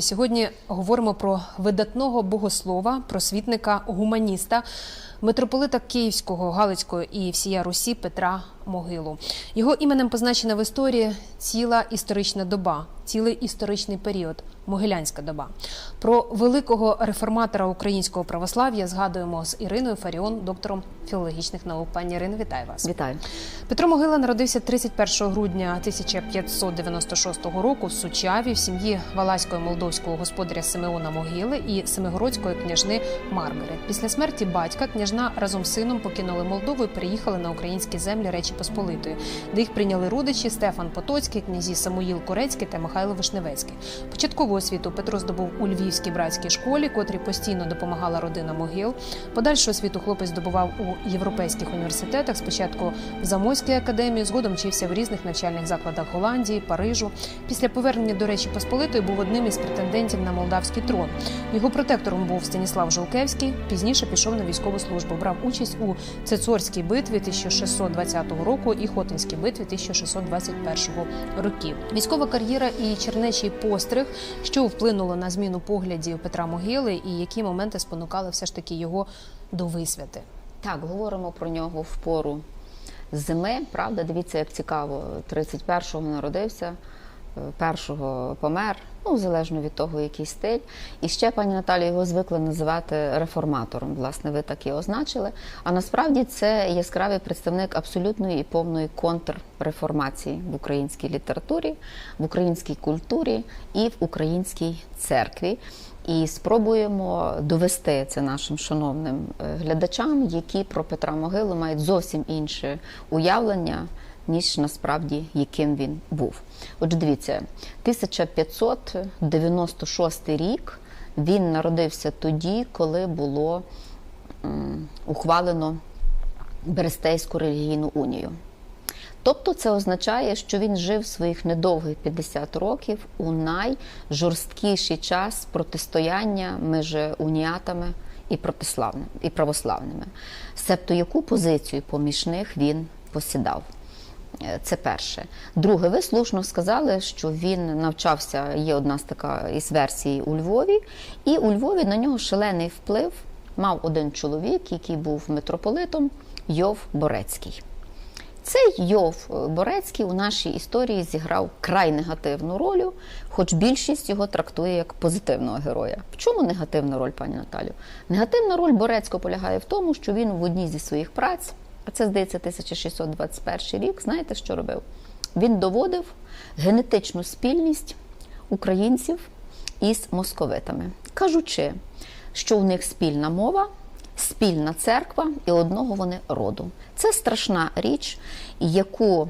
Сьогодні говоримо про видатного богослова, просвітника, гуманіста, митрополита Київського, Галицького і всія Русі Петра Могилу. Його іменем позначена в історії ціла історична доба, цілий історичний період, Могилянська доба. Про великого реформатора українського православ'я згадуємо з Іриною Фаріон, доктором філологічних наук. Пані Ірино, вітаю вас. Вітаю. Петро Могила народився 31 грудня 1596 року в Сучаві в сім'ї Валаського молдовського господаря Симеона Могили і Семигородської княжни Маргарет. Після смерті батька княжна разом з сином покинули Молдову і переїхали на українські землі Речі Посполитої, де їх прийняли родичі Стефан Потоцький, князі Самуїл Корецький та Михайло Вишневецький. Початкову освіту Петро здобув у Львівській братській школі, котрій постійно допомагала родина могил. Подальшу освіту хлопець здобував у європейських університетах. Спочатку в Замойській академії, згодом вчився в різних навчальних закладах Голландії, Парижу. Після повернення до Речі Посполитої був одним із претендентів на молдавський трон. Його протектором був Станіслав Жолкевський. Пізніше пішов на військову службу. Брав участь у Цецорській битві 1620 року і Хотинській битві 1621 років. Військова кар'єра і чернечий постриг, що вплинуло на зміну поглядів Петра Могили, і які моменти спонукали все ж таки його до висвяти. Так, говоримо про нього в пору зими. Правда, дивіться, як цікаво. 31-го народився, першого помер, ну, залежно від того, який стиль. І ще пані Наталі його звикли називати реформатором. Власне, ви так і означили. А насправді це яскравий представник абсолютної і повної контрреформації в українській літературі, в українській культурі і в українській церкві. І спробуємо довести це нашим шановним е, глядачам, які про Петра Могилу мають зовсім інше уявлення, ніж насправді яким він був. Отже, дивіться, 1596 рік він народився тоді, коли було ухвалено Берестейську релігійну унію. Тобто це означає, що він жив своїх недовгих 50 років у найжорсткіший час протистояння між уніатами і і православними. Себто яку позицію поміж них він посідав. Е, Це перше. Друге, ви слушно сказали, що він навчався, є одна з така із версій у Львові, і у Львові на нього шалений вплив мав один чоловік, який був митрополитом Йов Борецький. Цей Йов Борецький у нашій історії зіграв край негативну роль, хоч більшість його трактує як позитивного героя. В чому негативна роль, пані Наталю? Негативна роль Борецького полягає в тому, що він в одній зі своїх праць, а це здається 1621 рік, знаєте, що робив? Він доводив генетичну спільність українців із московитами, кажучи, що у них спільна мова спільна церква і одного вони роду. Це страшна річ, яку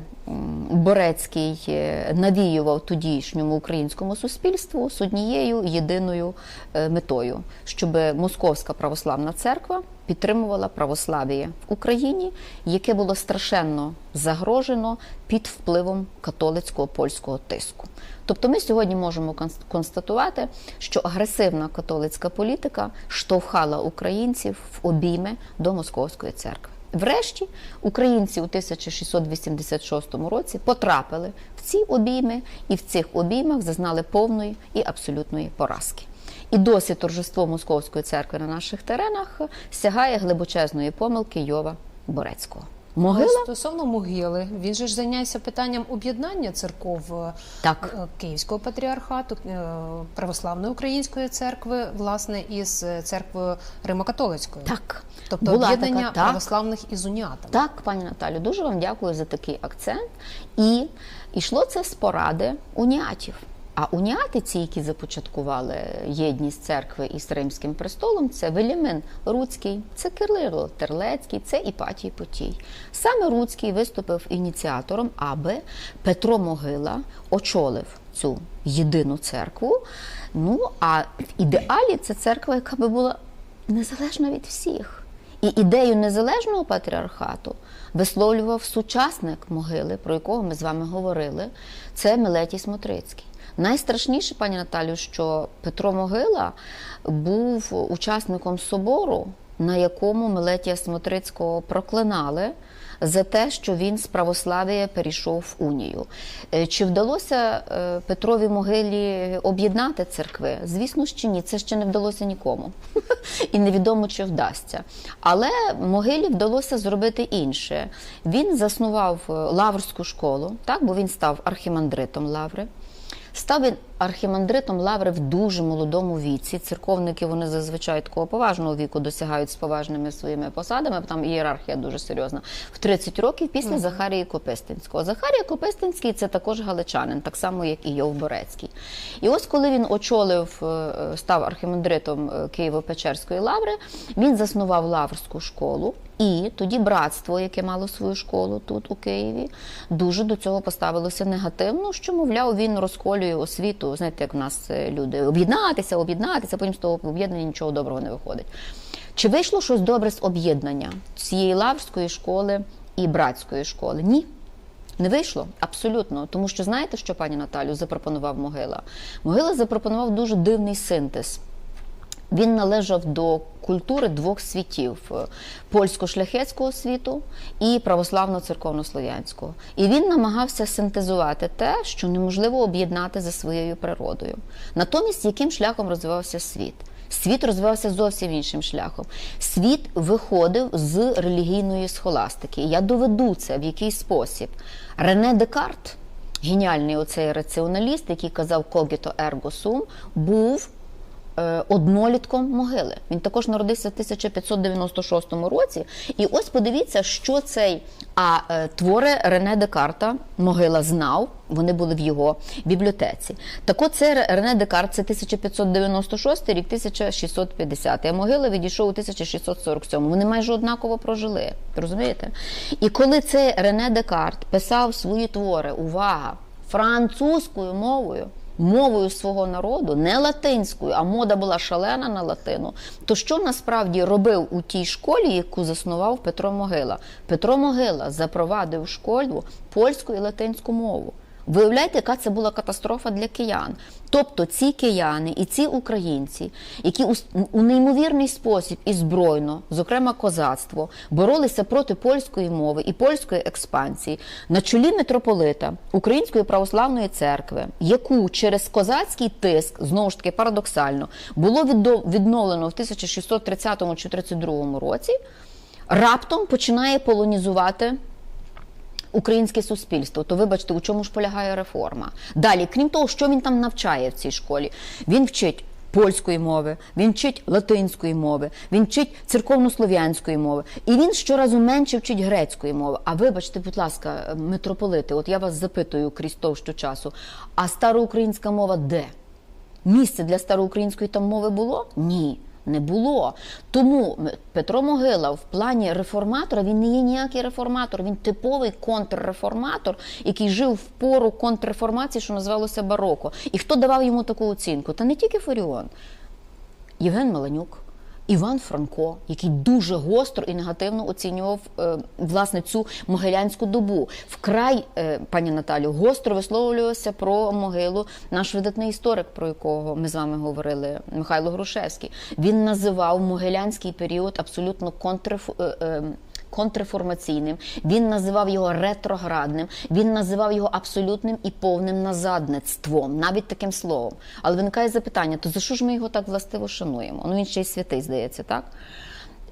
Борецький е, навіював тодішньому українському суспільству з однією єдиною е, метою, щоб Московська православна церква підтримувала православ'я в Україні, яке було страшенно загрожено під впливом католицького польського тиску. Тобто, ми сьогодні можемо констатувати, що агресивна католицька політика штовхала українців в обійми до московської церкви. Врешті українці у 1686 році потрапили в ці обійми і в цих обіймах зазнали повної і абсолютної поразки. І досі торжество Московської церкви на наших теренах сягає глибочезної помилки Йова Борецького. Могила стосовно могили, він же ж зайнявся питанням об'єднання церков е, так. Київського патріархату, е, православної української церкви, власне, із церквою Римокатолицької. Так, тобто Була об'єднання така, так. православних із уніатами. Так, пані Наталю, дуже вам дякую за такий акцент. І йшло це з поради уніатів. А уніати, ці, які започаткували єдність церкви із Римським престолом, це Велімин Руцький, це Кирило Терлецький, це Іпатій Потій. Саме Руцький виступив ініціатором, аби Петро Могила очолив цю єдину церкву. Ну а в ідеалі це церква, яка би була незалежна від всіх. І ідею незалежного патріархату висловлював сучасник могили, про якого ми з вами говорили. Це Милетій Смотрицький. Найстрашніше, пані Наталю, що Петро Могила був учасником собору, на якому Милетія Смотрицького проклинали за те, що він з православ'я перейшов в унію. Е, Чи вдалося е, Петрові могилі об'єднати церкви? Звісно, що ні. Це ще не вдалося нікому. І невідомо, чи вдасться. Але могилі вдалося зробити інше. Він заснував е, лаврську школу, так, бо він став архімандритом лаври. Став він архімандритом Лаври в дуже молодому віці. Церковники вони зазвичай такого поважного віку досягають з поважними своїми посадами. Там ієрархія дуже серйозна. В 30 років після Захарії Копистинського. Захарія Копистинський це також галичанин, так само як і Йов Борецький. І ось коли він очолив, е, став архімандритом е, Києво-Печерської лаври, він заснував лаврську школу. І тоді братство, яке мало свою школу тут у Києві, дуже до цього поставилося негативно, що, мовляв, він розколює освіту. Знаєте, як в нас е, люди об'єднатися, об'єднатися, потім з того об'єднання нічого доброго не виходить. Чи вийшло щось добре з об'єднання цієї лаврської школи і братської школи? Ні. Не вийшло абсолютно, тому що знаєте, що пані Наталю запропонував Могила? Могила запропонував дуже дивний синтез. Він належав до культури двох світів: е, польсько-шляхетського світу і православно-церковно-слов'янського. І він намагався синтезувати те, що неможливо об'єднати за своєю природою. Натомість, яким шляхом розвивався світ? Світ розвивався зовсім іншим шляхом. Світ виходив з релігійної схоластики. Я доведу це в який спосіб. Рене Декарт, геніальний оцей раціоналіст, який казав «Cogito ergo sum», був однолітком могили. Він також народився в 1596 році. І ось подивіться, що цей а е, твори Рене Декарта могила знав. Вони були в його бібліотеці. Так от це Рене Декарт, це 1596 рік, 1650. А могила відійшов у 1647. Вони майже однаково прожили. Розумієте? І коли цей Рене Декарт писав свої твори, увага, французькою мовою мовою свого народу, не латинською, а мода була шалена на латину. То що насправді робив у тій школі, яку заснував Петро Могила? Петро Могила запровадив школу польську і латинську мову. Виявляєте, яка це була катастрофа для киян. Тобто ці кияни і ці українці, які у, у неймовірний спосіб і збройно, зокрема козацтво, боролися проти польської мови і польської експансії на чолі митрополита Української православної церкви, яку через козацький тиск, знову ж таки парадоксально, було відновлено в 1630 чи 32 році, раптом починає полонізувати українське суспільство, то вибачте, у чому ж полягає реформа? Далі, крім того, що він там навчає в цій школі, він вчить. Польської мови, він вчить латинської мови, він вчить церковнослов'янської мови, і він щоразу менше вчить грецької мови. А вибачте, будь ласка, митрополити, от я вас запитую крізь товщу часу, а староукраїнська мова де? Місце для староукраїнської там мови було? Ні. Не було. Тому Петро Могила в плані реформатора він не є ніякий реформатор, він типовий контрреформатор, який жив в пору контрреформації, що називалося бароко. І хто давав йому таку оцінку? Та не тільки Фаріон, Євген Маланюк. Іван Франко, який дуже гостро і негативно оцінював е, власне цю могилянську добу. Вкрай, е, пані Наталю, гостро висловлювався про могилу наш видатний історик, про якого ми з вами говорили, Михайло Грушевський. Він називав могилянський період абсолютно контрреф... контрреформаційним. Він називав його ретроградним. Він називав його абсолютним і повним назадництвом, навіть таким словом. Але виникає запитання: то за що ж ми його так властиво шануємо? Ну він ще й святий, здається, так?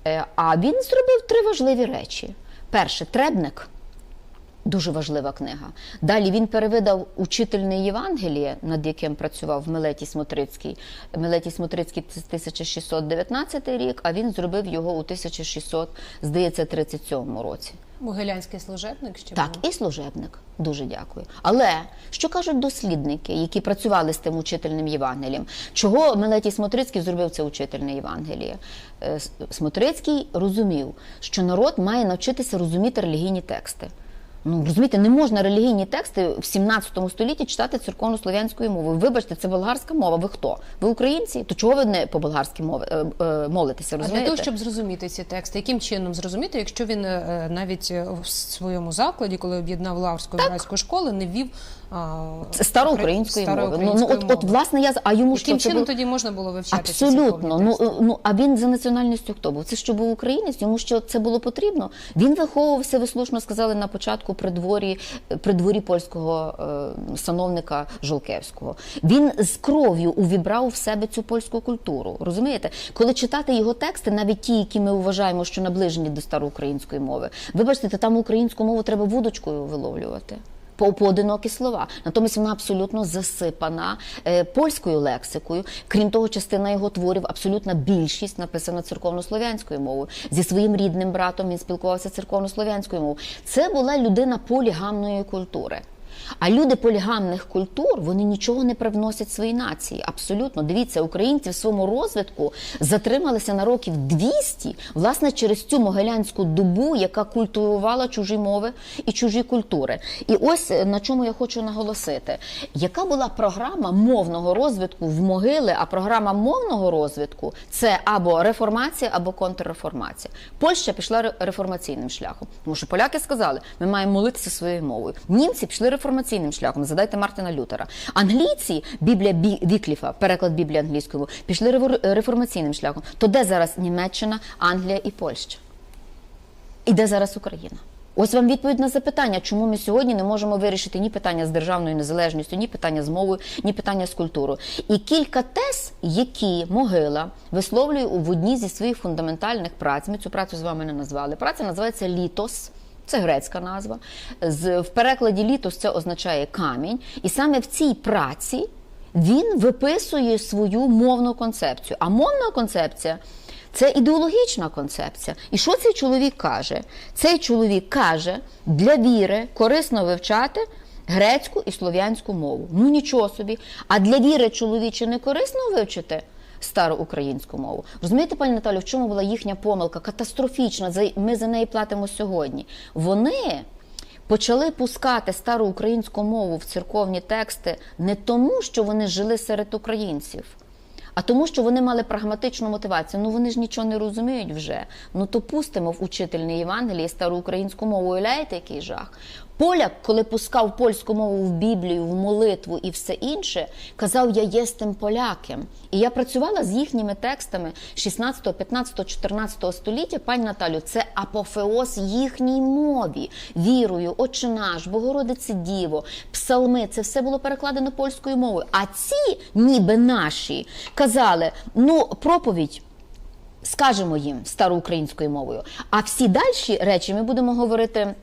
Е, А він зробив три важливі речі: перше, требник. Дуже важлива книга. Далі він перевидав учительне Євангеліє, над яким працював Мелетій Смотрицький. Мелетій Смотрицький це 1619 рік, а він зробив його у 1600, здається, 37 році. Могилянський служебник ще Так, був. і служебник. Дуже дякую. Але що кажуть дослідники, які працювали з тим учительним Євангелієм? Чого Мелетій Смотрицький зробив це учительне Євангеліє? Е, Смотрицький розумів, що народ має навчитися розуміти релігійні тексти. Ну розумієте, не можна релігійні тексти в 17 столітті читати церковно-слов'янською мовою. Вибачте, це болгарська мова. Ви хто? Ви українці? То чого ви не по болгарській мові е, е, молитеся? А для того, щоб зрозуміти ці тексти, яким чином зрозуміти, якщо він е, навіть в своєму закладі, коли об'єднав Лаврську Грайську школи, не вів староукраїнської мови. Ну, ну от, от власне я а йому що яким це чином було? тоді можна було вивчати Абсолютно. Ну, ну а він за національністю хто був? Це що був українець, йому що це було потрібно. Він виховувався, ви слушно сказали на початку при дворі, при дворі польського е, сановника Жолкевського. Він з кров'ю увібрав в себе цю польську культуру. Розумієте? Коли читати його тексти, навіть ті, які ми вважаємо, що наближені до староукраїнської мови, вибачте, там українську мову треба вудочкою виловлювати поодинокі слова. Натомість вона абсолютно засипана е, польською лексикою. Крім того, частина його творів, абсолютна більшість написана церковнослов'янською мовою. Зі своїм рідним братом він спілкувався церковнослов'янською мовою. Це була людина полігамної культури. А люди полігамних культур вони нічого не привносять своїй нації. Абсолютно дивіться, українці в своєму розвитку затрималися на років 200, власне, через цю могилянську добу, яка культивувала чужі мови і чужі культури. І ось е, на чому я хочу наголосити, яка була програма мовного розвитку в могили, а програма мовного розвитку це або реформація, або контрреформація. Польща пішла реформаційним шляхом, тому що поляки сказали, ми маємо молитися своєю мовою. Німці пішли реформаційним шляхом. Задайте Мартина Лютера. Англійці, Біблія Бі- Вікліфа, переклад Біблії англійською, пішли ревор- реформаційним шляхом. То де зараз Німеччина, Англія і Польща? І де зараз Україна? Ось вам відповідь на запитання, чому ми сьогодні не можемо вирішити ні питання з державною незалежністю, ні питання з мовою, ні питання з культурою. І кілька тез, які могила висловлює в одній зі своїх фундаментальних праць. Ми цю працю з вами не назвали. Праця називається Літос. Це грецька назва. З, в перекладі літос це означає камінь. І саме в цій праці він виписує свою мовну концепцію. А мовна концепція це ідеологічна концепція. І що цей чоловік каже? Цей чоловік каже, для віри корисно вивчати грецьку і слов'янську мову. Ну нічого собі. А для віри чоловіче не корисно вивчити староукраїнську мову. Розумієте, пані Наталю, в чому була їхня помилка? Катастрофічна. Ми за неї платимо сьогодні. Вони почали пускати староукраїнську мову в церковні тексти не тому, що вони жили серед українців. А тому, що вони мали прагматичну мотивацію. Ну вони ж нічого не розуміють вже. Ну то пустимо в учительній Євангелії староукраїнську мову. Уявляєте, який жах? Поляк, коли пускав польську мову в Біблію, в молитву і все інше, казав, я єстем полякем. І я працювала з їхніми текстами 16, 15, 14 століття. Пані Наталю, це апофеоз їхній мові. Вірою, Отче наш, Богородице Діво, псалми. Це все було перекладено польською мовою. А ці, ніби наші, казали: ну, проповідь. Скажемо їм староукраїнською мовою. А всі дальші речі ми будемо говорити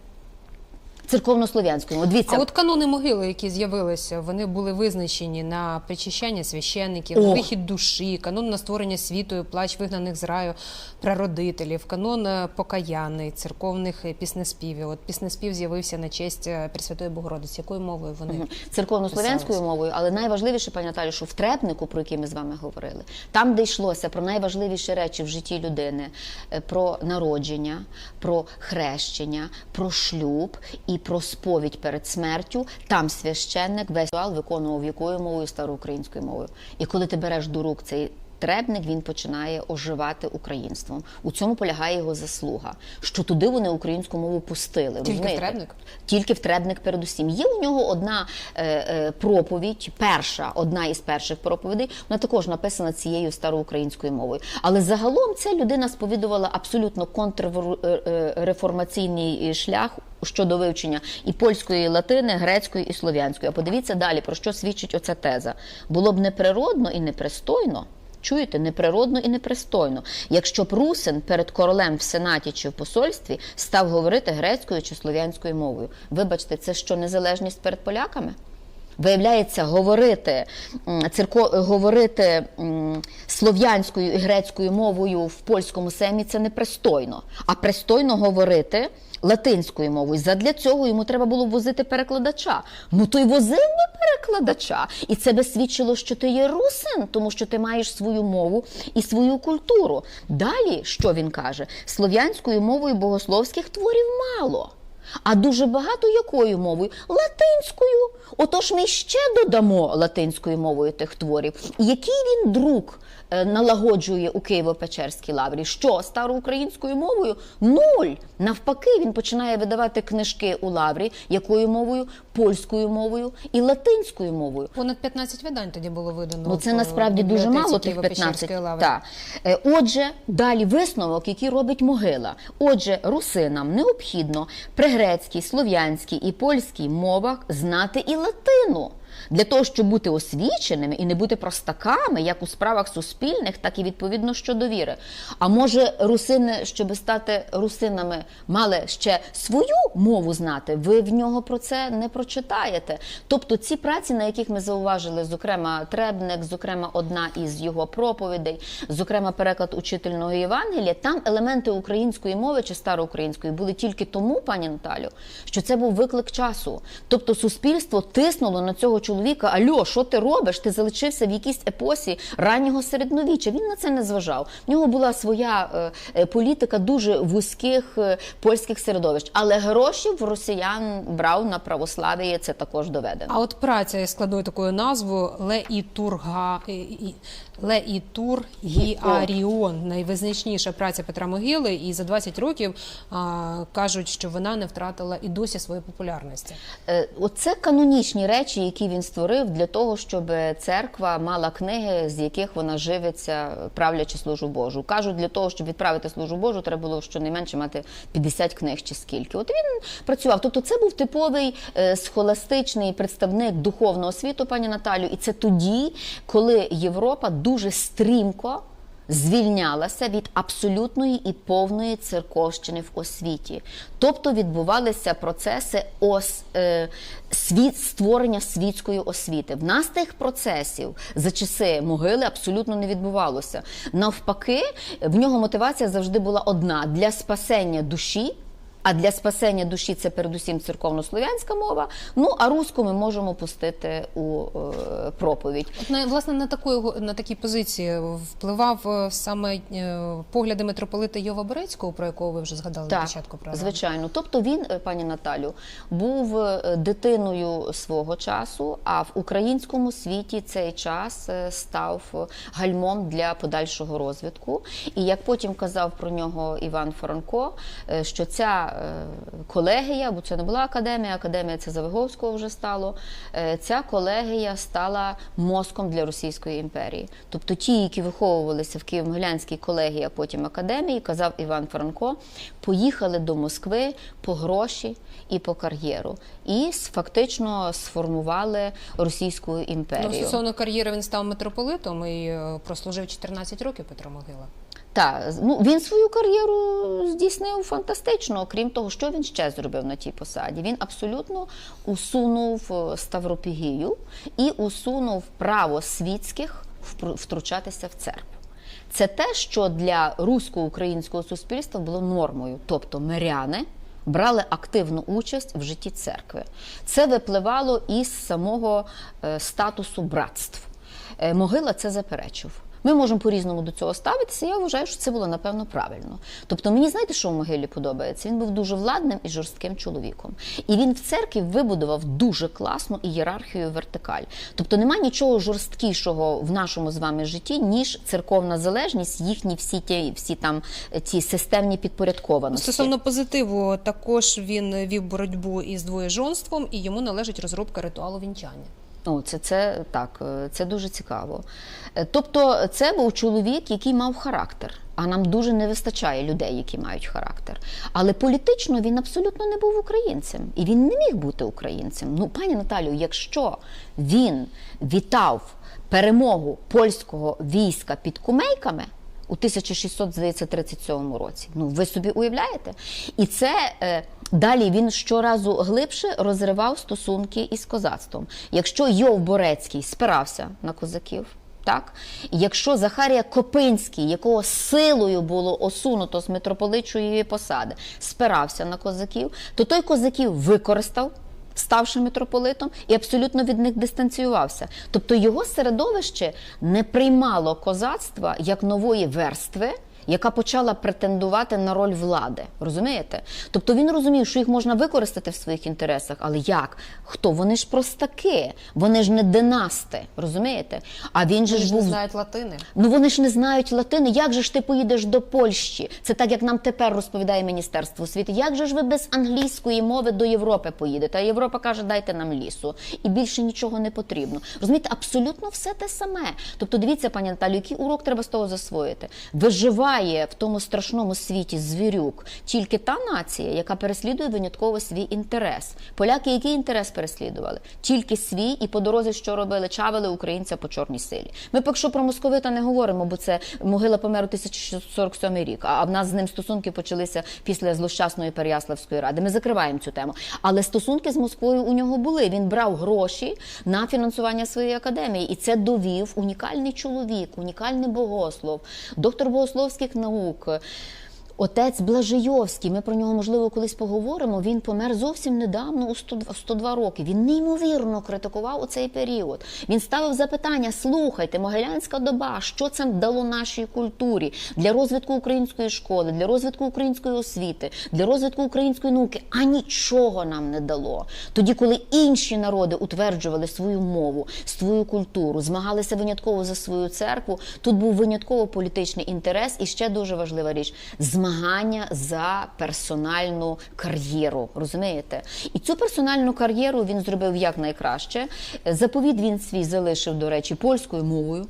церковнослов'янською. мовою. Дивіться, А от канони могили, які з'явилися, вони були визначені на причащання священників, на вихід душі, канон на створення світу, плач вигнаних з раю прародителів, канон е, покаянний, церковних е, піснеспівів. От піснеспів з'явився на честь е, Пресвятої Богородиці. Якою мовою вони церковнослов'янською мовою, але найважливіше, пані Наталі, що в требнику, про який ми з вами говорили, там, де йшлося про найважливіші речі в житті людини, про народження, про хрещення, про шлюб і про сповідь перед смертю, там священник весь ритуал виконував якою мовою староукраїнською мовою. І коли ти береш до рук цей Требник він починає оживати українством. У цьому полягає його заслуга, що туди вони українську мову пустили. Тільки в? Требник? Тільки в Требник передусім. Є у нього одна е, е, проповідь, перша, одна із перших проповідей. Вона також написана цією староукраїнською мовою. Але загалом ця людина сповідувала абсолютно контрреформаційний шлях щодо вивчення і польської, і латини, грецької і слов'янської. А подивіться далі, про що свідчить оця теза. Було б неприродно і непристойно. Чуєте, неприродно і непристойно. Якщо б русин перед королем в сенаті чи в посольстві став говорити грецькою чи слов'янською мовою, вибачте, це що незалежність перед поляками? Виявляється, говорити, м, церко, говорити слов'янською і грецькою мовою в польському семі це непристойно. А пристойно говорити латинською мовою. Задля цього йому треба було возити перекладача. Ну то й возив би перекладача. І це би свідчило, що ти є русин, тому що ти маєш свою мову і свою культуру. Далі, що він каже, слов'янською мовою богословських творів мало. А дуже багато якою мовою? Латинською. Отож ми ще додамо латинською мовою тих творів. Який він друк налагоджує у Києво-Печерській лаврі? Що староукраїнською мовою? Нуль. Навпаки, він починає видавати книжки у лаврі, якою мовою? Польською мовою і латинською мовою. Понад 15 видань тоді було видано. Ну, це насправді дуже мало тих 15. Києво-Печерської лаври. Так. Е, Отже, далі висновок, який робить могила. Отже, русинам необхідно при грецькій, слов'янській і польській мовах знати і латину. Для того, щоб бути освіченими і не бути простаками, як у справах суспільних, так і відповідно щодо віри. А може, русини, щоб стати русинами, мали ще свою мову знати? Ви в нього про це не прочитаєте. Тобто ці праці, на яких ми зауважили, зокрема Требник, зокрема, одна із його проповідей, зокрема, переклад учительного Євангелія, там елементи української мови чи староукраїнської були тільки тому, пані Наталю, що це був виклик часу. Тобто суспільство тиснуло на цього чоловіка: Альо, що ти робиш? Ти залишився в якійсь епосі раннього середньовіччя. Він на це не зважав. В нього була своя е, е, політика дуже вузьких е, польських середовищ, але гроші в росіян брав на православ'я. Це також доведено. А от праця із складною такою назвою Ле і Турга і- і- Ле і Тур Гіаріон, найвизначніша праця Петра Могили, і за 20 років а, кажуть, що вона не втратила і досі своєї популярності. Е, Оце канонічні речі, які він створив для того, щоб церква мала книги, з яких вона живиться, правлячи службу Божу. Кажуть, для того, щоб відправити службу Божу, треба було щонайменше мати 50 книг чи скільки. От він працював. Тобто, це був типовий е, схоластичний представник духовного світу, пані Наталю. І це тоді, коли Європа дуже стрімко звільнялася від абсолютної і повної церковщини в освіті. Тобто відбувалися процеси ос, е, світ, створення світської освіти. В нас тих процесів за часи могили абсолютно не відбувалося. Навпаки, в нього мотивація завжди була одна для спасення душі. А для спасення душі це передусім церковнослов'янська мова. Ну а руську ми можемо пустити у е, проповідь. От на власне на такої на такій позиції впливав е, саме е, погляди митрополита Йова Борецького, про якого ви вже згадали на початку програми. звичайно. Тобто він, е, пані Наталю, був дитиною свого часу, а в українському світі цей час став гальмом для подальшого розвитку. І як потім казав про нього Іван Франко, що ця колегія, бо це не була академія, академія це Завиговського вже стало. е, Ця колегія стала мозком для Російської імперії. Тобто ті, які виховувалися в Києво-Могилянській колегії, а потім академії, казав Іван Франко, поїхали до Москви по гроші і по кар'єру, і фактично сформували Російську Ну, імперію. стосовно кар'єри він став митрополитом і е, прослужив 14 років Петро Могила. Так, ну він свою кар'єру здійснив фантастично. Окрім того, що він ще зробив на тій посаді. Він абсолютно усунув е, Ставропігію і усунув право світських втручатися в церкву. Це те, що для русько-українського суспільства було нормою, тобто миряни. Брали активну участь в житті церкви. Це випливало із самого е, статусу братств. Е, Могила це заперечив. Ми можемо по-різному до цього ставитися. Я вважаю, що це було напевно правильно. Тобто, мені знаєте, що в могилі подобається? Він був дуже владним і жорстким чоловіком. І він в церкві вибудував дуже класну ієрархію вертикаль. Тобто немає нічого жорсткішого в нашому з вами житті, ніж церковна залежність, їхні всі ті, всі там е, ці системні підпорядкованості. Стосовно позитиву, також він вів боротьбу із двоєжонством, і йому належить розробка ритуалу вінчання. О, це, це так, е, це дуже цікаво. Е, Тобто, це був чоловік, який мав характер. А нам дуже не вистачає людей, які мають характер. Але політично він абсолютно не був українцем, і він не міг бути українцем. Ну, пані Наталю, якщо він вітав перемогу польського війська під кумейками. У 1637 році. Ну, ви собі уявляєте? І це е, далі він щоразу глибше розривав стосунки із козацтвом. Якщо Йов Борецький спирався на козаків, так? Якщо Захарія Копинський, якого силою було осунуто з митрополичої посади, спирався на козаків, то той козаків використав ставши митрополитом, і абсолютно від них дистанціювався. Тобто його середовище не приймало козацтва як нової верстви. Яка почала претендувати на роль влади. Розумієте? Тобто він розумів, що їх можна використати в своїх інтересах, але як? Хто? Вони ж простаки, вони ж не династи, розумієте? А він же Вони ж ж не знають латини. Ну вони ж не знають латини. Як же ж ти поїдеш до Польщі? Це так, як нам тепер розповідає Міністерство освіти. Як же ж ви без англійської мови до Європи поїдете? А Європа каже, дайте нам лісу. І більше нічого не потрібно. Розумієте, абсолютно все те саме. Тобто, дивіться, пані Наталю, який урок треба з того засвоїти? Виживає в тому страшному світі звірюк тільки та нація, яка переслідує винятково свій інтерес. Поляки, який інтерес переслідували? Тільки свій, і по дорозі, що робили, чавили українця по чорній силі. Ми поки що про московита не говоримо, бо це могила померу 1647 рік. А в нас з ним стосунки почалися після злощасної Переяславської ради. Ми закриваємо цю тему. Але стосунки з Москвою у нього були. Він брав гроші на фінансування своєї академії, і це довів унікальний чоловік, унікальний богослов, доктор богословських наук. Отець Блажийовський, ми про нього можливо колись поговоримо. Він помер зовсім недавно у 102, 102 роки. Він неймовірно критикував у цей період. Він ставив запитання: слухайте, Могилянська доба, що це дало нашій культурі для розвитку української школи, для розвитку української освіти, для розвитку української науки, а нічого нам не дало. Тоді, коли інші народи утверджували свою мову, свою культуру, змагалися винятково за свою церкву. Тут був винятково політичний інтерес, і ще дуже важлива річ змагання за персональну кар'єру. Розумієте? І цю персональну кар'єру він зробив як найкраще. Заповіт він свій залишив, до речі, польською мовою.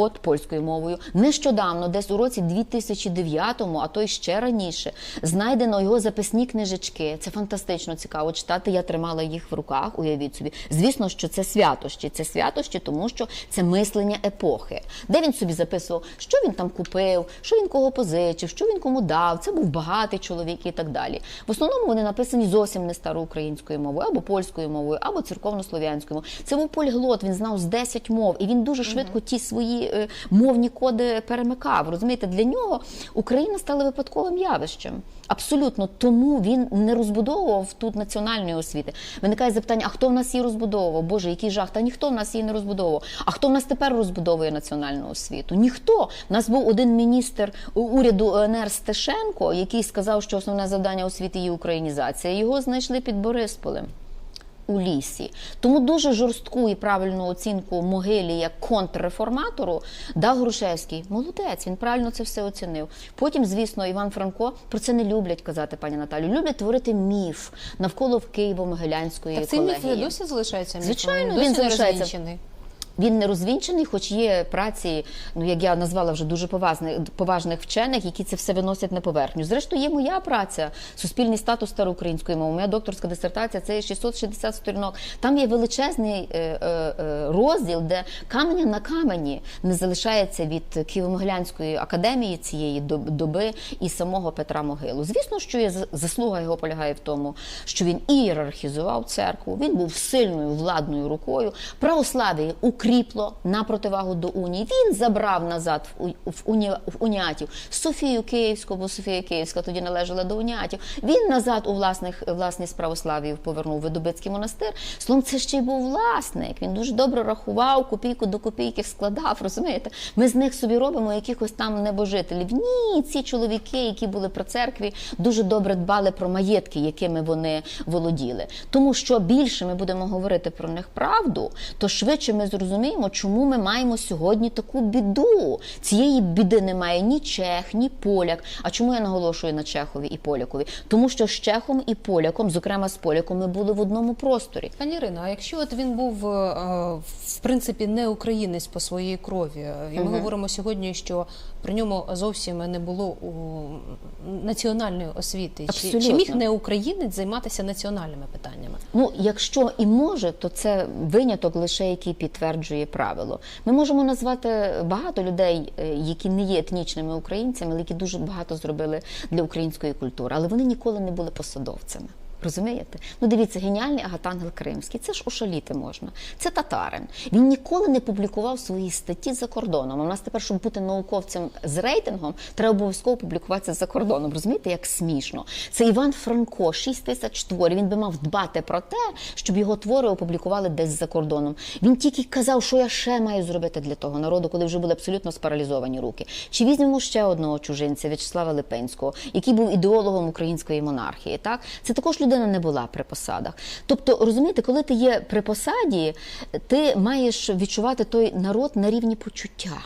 От польською мовою нещодавно, десь у році 2009-му, а то й ще раніше, знайдено його записні книжечки. Це фантастично цікаво читати. Я тримала їх в руках. Уявіть собі. Звісно, що це святощі. Це святощі, тому що це мислення епохи, де він собі записував, що він там купив, що він кого позичив, що він кому дав. Це був багатий чоловік і так далі. В основному вони написані зовсім не староукраїнською мовою, або польською мовою, або церковнослов'янською мовою. Це був поліглот. Він знав з 10 мов, і він дуже швидко ті свої е, мовні коди перемикав. Розумієте, для нього Україна стала випадковим явищем. Абсолютно тому він не розбудовував тут національної освіти. Виникає запитання: а хто в нас її розбудовував? Боже, який жах? Та ніхто в нас її не розбудовував. А хто в нас тепер розбудовує національну освіту? Ніхто. У нас був один міністр уряду ОНР Стешенко, який сказав, що основне завдання освіти є українізація. Його знайшли під Борисполем у лісі. Тому дуже жорстку і правильну оцінку могилі як контрреформатору дав Грушевський. Молодець, він правильно це все оцінив. Потім, звісно, Іван Франко про це не люблять казати, пані Наталю. Люблять творити міф навколо Києво-Могилянської Так цей міф досі залишається міфом? Звичайно, він, він не залишається. Він не розвінчений, хоч є праці, ну як я назвала вже дуже поважних, поважних вчених, які це все виносять на поверхню. Зрештою, є моя праця, суспільний статус староукраїнської мови. Моя докторська дисертація це 660 сторінок. Там є величезний е, е, е, розділ, де каменя на камені не залишається від Києво-Могилянської академії цієї доби і самого Петра Могилу. Звісно, що є заслуга його полягає в тому, що він ієрархізував церкву. Він був сильною владною рукою. Православ'я укріпло на противагу до унії. Він забрав назад в, уні, в уніатів Софію Київську, бо Софія Київська тоді належала до уніатів. Він назад у власних власність православ'їв повернув Видобицький монастир. Словом, це ще й був власник. Він дуже добре рахував, копійку до копійки складав. Розумієте? Ми з них собі робимо якихось там небожителів. Ні, ці чоловіки, які були при церкві, дуже добре дбали про маєтки, якими вони володіли. Тому що більше ми будемо говорити про них правду, то швидше ми зрозуміємо, чому ми маємо сьогодні таку біду. Цієї біди немає ні чех, ні поляк. А чому я наголошую на Чехові і полякові? Тому що з Чехом і поляком, зокрема з поляком, ми були в одному просторі. Пані Ірино, а якщо от він був е, в принципі не українець по своїй крові, е, і ми угу. говоримо сьогодні, що при ньому зовсім не було у національної освіти, чи, чи міг не українець займатися національними питаннями? Ну, якщо і може, то це виняток лише який підтверджує правило. Ми можемо назвати багато людей, е, які не є етнічними українцями, але які дуже багато зробили для української культури, але вони ніколи не були посадовцями. Розумієте? Ну дивіться, геніальний Агатангел Кримський. Це ж ошаліти можна. Це татарин. Він ніколи не публікував свої статті за кордоном. А у нас тепер, щоб бути науковцем з рейтингом, треба обов'язково публікуватися за кордоном. Розумієте, як смішно. Це Іван Франко, 6 тисяч творів. Він би мав дбати про те, щоб його твори опублікували десь за кордоном. Він тільки казав, що я ще маю зробити для того народу, коли вже були абсолютно спаралізовані руки. Чи візьмемо ще одного чужинця В'ячеслава Липинського, який був ідеологом української монархії? Так, це також людина не була при посадах. Тобто, розумієте, коли ти є при посаді, ти маєш відчувати той народ на рівні почуття.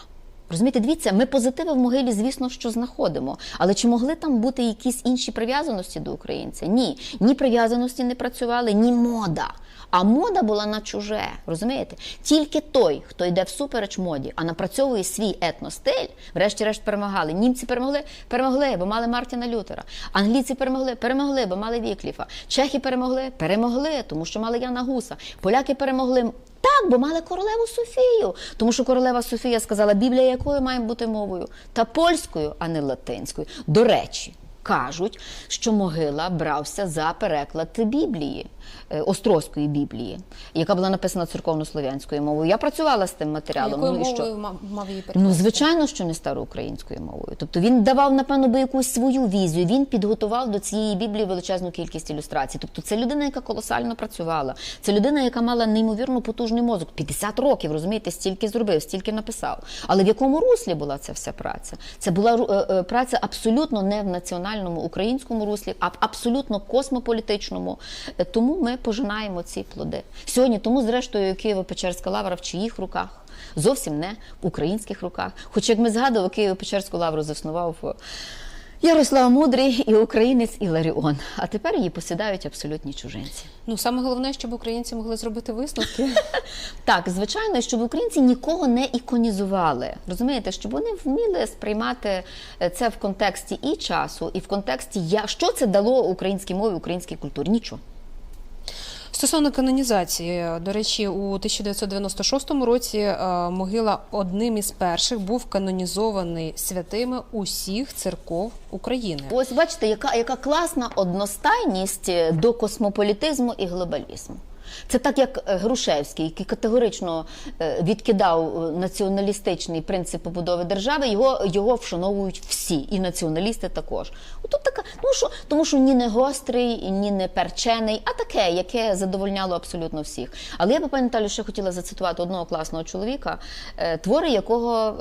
Розумієте, дивіться, ми позитиви в могилі, звісно, що знаходимо. Але чи могли там бути якісь інші прив'язаності до українця? Ні, ні прив'язаності не працювали, ні мода. А мода була на чуже, розумієте? Тільки той, хто йде всупереч моді, а напрацьовує свій етностиль, врешті-решт перемагали. Німці перемогли, перемогли, бо мали Мартіна Лютера. Англійці перемогли, перемогли, бо мали Вікліфа. Чехи перемогли, перемогли, тому що мали Яна Гуса. Поляки перемогли. Так, бо мали королеву Софію, тому що королева Софія сказала, Біблія якою має бути мовою? Та польською, а не латинською. До речі, кажуть, що могила брався за переклад Біблії, е, Острозької Біблії, яка була написана церковно-слов'янською мовою. Я працювала з тим матеріалом. Якою ну, і що? мовою мав, її Ну, звичайно, що не староукраїнською мовою. Тобто він давав, напевно, би якусь свою візію. Він підготував до цієї біблії величезну кількість ілюстрацій. Тобто, це людина, яка колосально працювала. Це людина, яка мала неймовірно потужний мозок. 50 років, розумієте, стільки зробив, стільки написав. Але в якому руслі була ця вся праця? Це була е, е, праця абсолютно не в національному українському руслі, а абсолютно космополітичному. Е, Тому ми пожинаємо ці плоди. Сьогодні, тому, зрештою, Києво-Печерська лавра в чиїх руках? Зовсім не в українських руках. Хоч, як ми згадували, Києво-Печерську лавру заснував е, Ярослав Мудрий і українець Іларіон. А тепер її посідають абсолютні чужинці. Ну саме головне, щоб українці могли зробити висновки. Так, звичайно, щоб українці нікого не іконізували. Розумієте, щоб вони вміли сприймати е, це в контексті і часу, і в контексті я що це дало українській мові, українській культурі? Нічого. Стосовно канонізації, до речі, у 1996 році е, могила одним із перших був канонізований святими усіх церков України. Ось бачите, яка, яка класна одностайність е, до космополітизму і глобалізму. Це так, як е, Грушевський, який категорично е, відкидав е, націоналістичний принцип побудови держави, його, його вшановують всі, і націоналісти також. Отут така, ну що, тому що ні не гострий, ні не перчений, а таке, яке задовольняло абсолютно всіх. Але я би, пані Наталю, ще хотіла зацитувати одного класного чоловіка, твори якого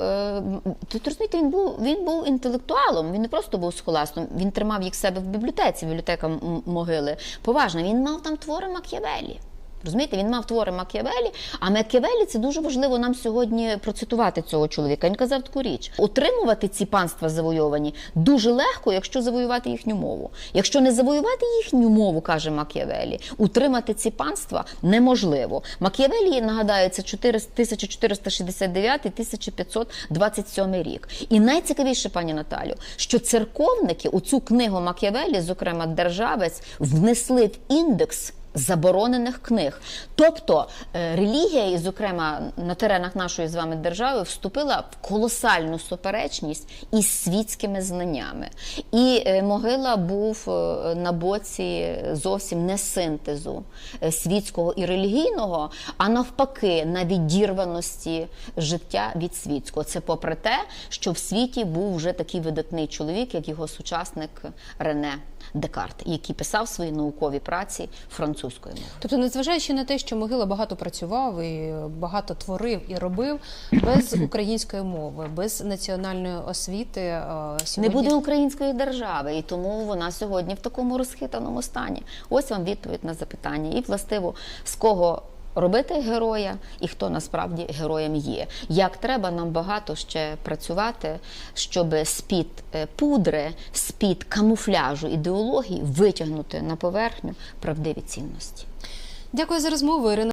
тут розумієте, він був він був інтелектуалом, він не просто був схоластом, він тримав їх себе в бібліотеці, бібліотека могили. Поважно, він мав там твори Мак'явелі. Розумієте, він мав твори Макіавелі, а Макіавелі це дуже важливо нам сьогодні процитувати цього чоловіка. Він казав таку річ: утримувати ці панства завойовані дуже легко, якщо завоювати їхню мову. Якщо не завоювати їхню мову, каже Макіавелі, утримати ці панства неможливо. Макіавелі, нагадаю, це 1469-1527 рік. І найцікавіше, пані Наталю, що церковники у цю книгу Макіавелі, зокрема державець, внесли в індекс. Заборонених книг, тобто е, релігія, і зокрема на теренах нашої з вами держави, вступила в колосальну суперечність із світськими знаннями. І е, могила був е, на боці зовсім не синтезу світського і релігійного, а навпаки, на відірваності життя від світського. Це попри те, що в світі був вже такий видатний чоловік, як його сучасник Рене. Декарт, який писав свої наукові праці французькою мовою. Тобто, незважаючи на те, що могила багато працював і багато творив і робив без української мови, без національної освіти, сьогодні... Не буде української держави, і тому вона сьогодні в такому розхитаному стані. Ось вам відповідь на запитання. І властиво з кого робити героя і хто насправді героєм є. Як треба нам багато ще працювати, щоб з-під е, пудри, з-під камуфляжу ідеології витягнути на поверхню правдиві цінності. Дякую за розмову, Ірина.